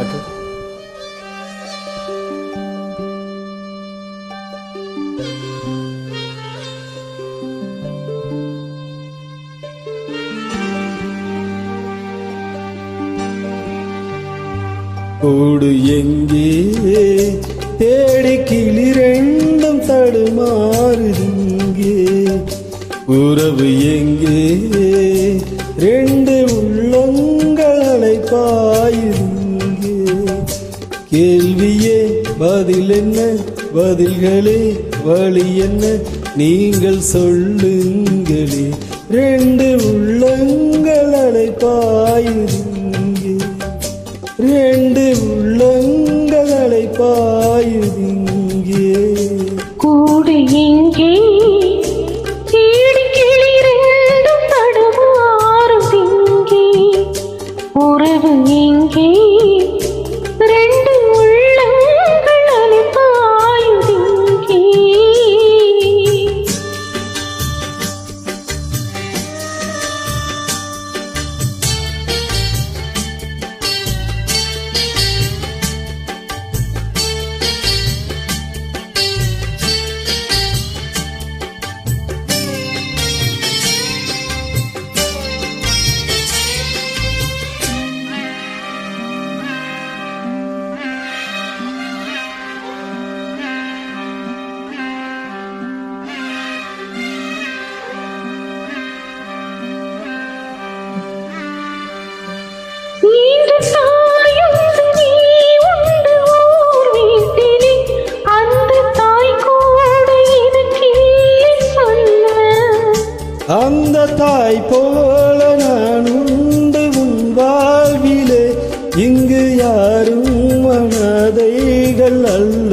அது. கூடு எங்கே? தேடி கிளி ரெண்டும் தடுமாறுது இங்கே. உறவு எங்கே? கேள்வியே பதில் என்ன? பதில்களே வழி என்ன? நீங்கள் சொல்லுங்களே. ரெண்டு உள்ளங்கள் அழைப்பாயுது ரெண்டு உள்ளங்கள் பாயுதிங்கே கூடு எங்கே தேடி இங்கே உறவு எங்கே அந்த தாய் போல நான் உண்டு உன் வாழ்விலே. இங்கு யாரும் மனதைகள் அல்ல.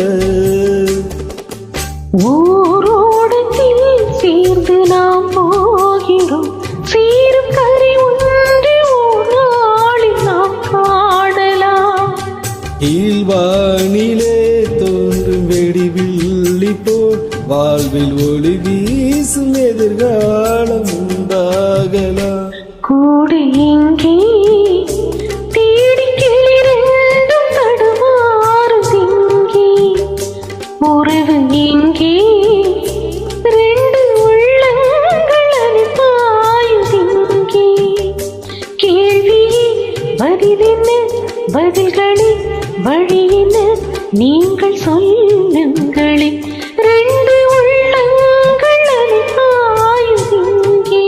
கீழ்வானிலே தோன்றும் வெடிவில்லி போல் வாழ்வில் ஒளி வீசும் எதிர்காலம் உண்டாகலாம். கூடு எங்கே தேடி இங்கே. உறவு பதில்களே வழி என்ன நீங்கள் சொல்லுங்களே. ரெண்டு உள்ளங்கள் அனுப்பாயுதிங்கே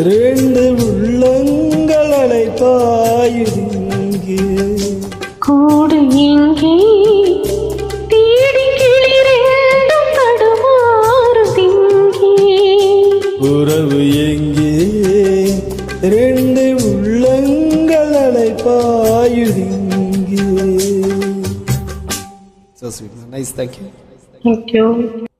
இரண்டு உள்ளங்கள் அழைப்பாயுதிங்கே கூடு எங்கே தேடி கிளி ரெண்டும் தடுமாறுதிங்கே. உறவு எங்கே? ரெண்டு உள்ளங்கள் அழைப்பாயுதிங்கே So sweet. Nice, thank you. Thank you.